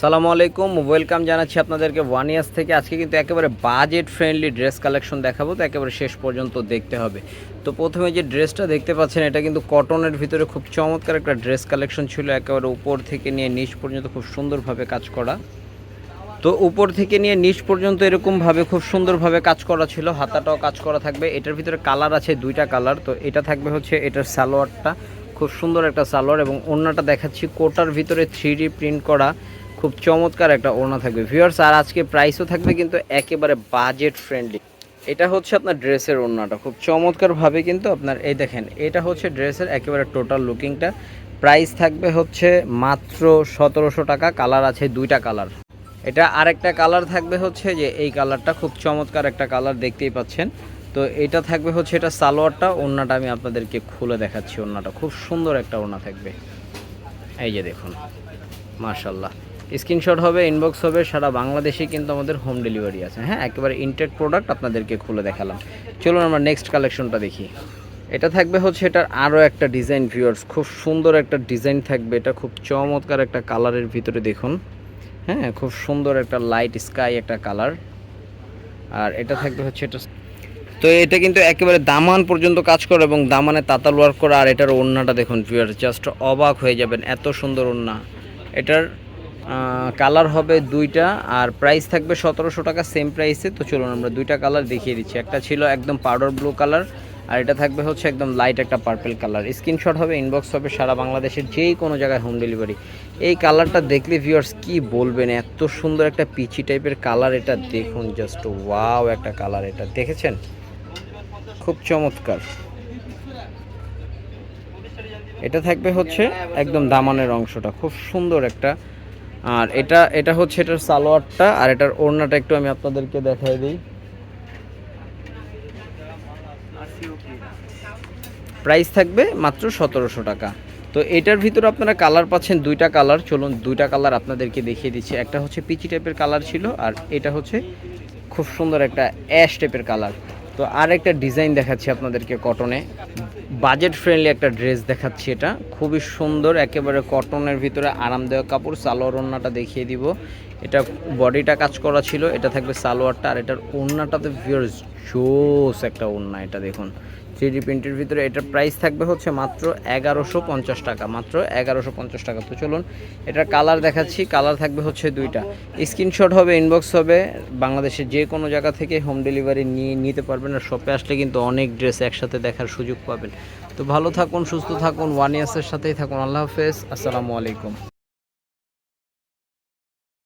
সালামু আলাইকুম, ওয়েলকাম জানাচ্ছি আপনাদেরকে ওয়ান ইয়ার্স থেকে। আজকে কিন্তু একেবারে বাজেট ফ্রেন্ডলি ড্রেস কালেকশন দেখাবো, তো একেবারে শেষ পর্যন্ত দেখতে হবে। তো প্রথমে যে ড্রেসটা দেখতে পাচ্ছেন, এটা কিন্তু কটনের ভিতরে খুব চমৎকার একটা ড্রেস কালেকশন ছিল, একেবারে উপর থেকে নিয়ে নিচ পর্যন্ত খুব সুন্দরভাবে কাজ করা। তো উপর থেকে নিয়ে নিচ পর্যন্ত এরকমভাবে খুব সুন্দরভাবে কাজ করা ছিল, হাতাটাও কাজ করা থাকবে। এটার ভিতরে কালার আছে দুইটা কালার তো এটা থাকবে হচ্ছে এটার সালোয়ারটা। খুব সুন্দর একটা সালোয়ার এবং ওড়নাটা দেখাচ্ছি, কোটার ভিতরে থ্রি প্রিন্ট করা। খুব চমৎকার একটা ওড়না থাকবে। ভিউয়ার্স আর আজকে প্রাইসও থাকবে কিন্তু একেবারে বাজেট ফ্রেন্ডলি এটা হচ্ছে আপনার ড্রেসের ওড়নাটা। খুব চমৎকারভাবে কিন্তু আপনার, এই দেখেন, এটা হচ্ছে ড্রেসের একেবারে টোটাল লুকিংটা প্রাইস থাকবে হচ্ছে মাত্র সতেরোশো টাকা কালার আছে দুইটা কালার এটা আরেকটা কালার থাকবে হচ্ছে যে, এই কালারটা খুব চমৎকার একটা কালার দেখতেই পাচ্ছেন। তো এটা থাকবে হচ্ছে এটা সালোয়ারটা, ওড়নাটা আমি আপনাদেরকে খুলে দেখাচ্ছি, ওড়নাটা। খুব সুন্দর একটা ওড়না থাকবে। এই যে দেখুন মার্শাল্লাহ স্ক্রিনশট হবে ইনবক্স হবে, সারা বাংলাদেশে কিন্তু আমাদের হোম ডেলিভারি আছে। হ্যাঁ একেবারে ইনটেক প্রোডাক্ট আপনাদেরকে খুলে দেখালাম। চলুন আমরা নেক্সট কালেকশনটা দেখি। এটা থাকবে হচ্ছে এটার আরও একটা ডিজাইন ভিউয়ার্স খুব সুন্দর একটা ডিজাইন থাকবে। এটা খুব চমৎকার একটা কালারের ভিতরে দেখুন। হ্যাঁ খুব সুন্দর একটা লাইট স্কাই একটা কালার আর এটা থাকবে হচ্ছে এটা। তো এটা কিন্তু একেবারে দামান পর্যন্ত কাজ করে এবং দামানে তাতাল ওয়ার্ক করা। আর এটার ওড়নাটা দেখুন ভিউয়ার জাস্ট অবাক হয়ে যাবেন, এত সুন্দর ওড়না। এটার কালার হবে দুইটা আর প্রাইস থাকবে সতেরোশো টাকা সেম প্রাইসে তো চলুন আমরা দুইটা কালার দেখিয়ে দিচ্ছি। একটা ছিল একদম পাউডার ব্লু কালার আর এটা থাকবে হচ্ছে একদম লাইট একটা পার্পেল কালার স্ক্রিনশট হবে ইনবক্স হবে সারা বাংলাদেশের যেই কোনো জায়গায় হোম ডেলিভারি এই কালারটা দেখলে ভিউয়ার্স কি বলবেন? এত সুন্দর একটা পিচি টাইপের কালার এটা। দেখুন জাস্ট ওয়াও একটা কালার এটা। দেখেছেন? খুব চমৎকার। এটা থাকবে হচ্ছে একদম দামানের অংশটা। খুব সুন্দর একটা আর এটা এটা হচ্ছে এটার সালোয়ারটা, আর এটার ওড়নাটা একটু আমি আপনাদেরকে দেখাই দিই। প্রাইস থাকবে মাত্র সতেরোশো টাকা। তো এটার ভিতরে আপনারা কালার পাচ্ছেন দুইটা কালার, চলুন দুইটা কালার আপনাদেরকে দেখিয়ে দিচ্ছি। একটা হচ্ছে পিচি টাইপের কালার ছিল, আর এটা হচ্ছে খুব সুন্দর একটা অ্যাশ টাইপের কালার। তো আর একটা ডিজাইন দেখাচ্ছি আপনাদেরকে কটনে। বাজেট ফ্রেন্ডলি একটা ড্রেস দেখাচ্ছি এটা। খুবই সুন্দর, একেবারে কটনের ভিতরে আরামদায়ক কাপড়, সালোয়ার ওড়নাটা দেখিয়ে দিব। এটা বডিটা কাজ করা ছিল, এটা থাকবে সালোয়ারটা, আর এটার ওড়নাটাতে ভিউয়ার্স জোস একটা ওড়না এটা দেখুন। থ্রি প্রিন্টের ভিতরে এটার প্রাইস থাকবে হচ্ছে মাত্র এগারোশো পঞ্চাশ টাকা, মাত্র এগারোশো পঞ্চাশ টাকা। তো চলুন, এটার কালার দেখাচ্ছি কালার থাকবে হচ্ছে দুইটা। স্ক্রিনশট হবে ইনবক্স হবে, বাংলাদেশের যে কোনো জায়গা থেকে হোম ডেলিভারি নিয়ে নিতে পারবেন আর শপে আসলে কিন্তু অনেক ড্রেস একসাথে দেখার সুযোগ পাবেন। তো ভালো থাকুন, সুস্থ থাকুন ওয়ান ইয়ার্সের সাথেই থাকুন। আল্লাহ হাফেজ, আসসালামু আলাইকুম।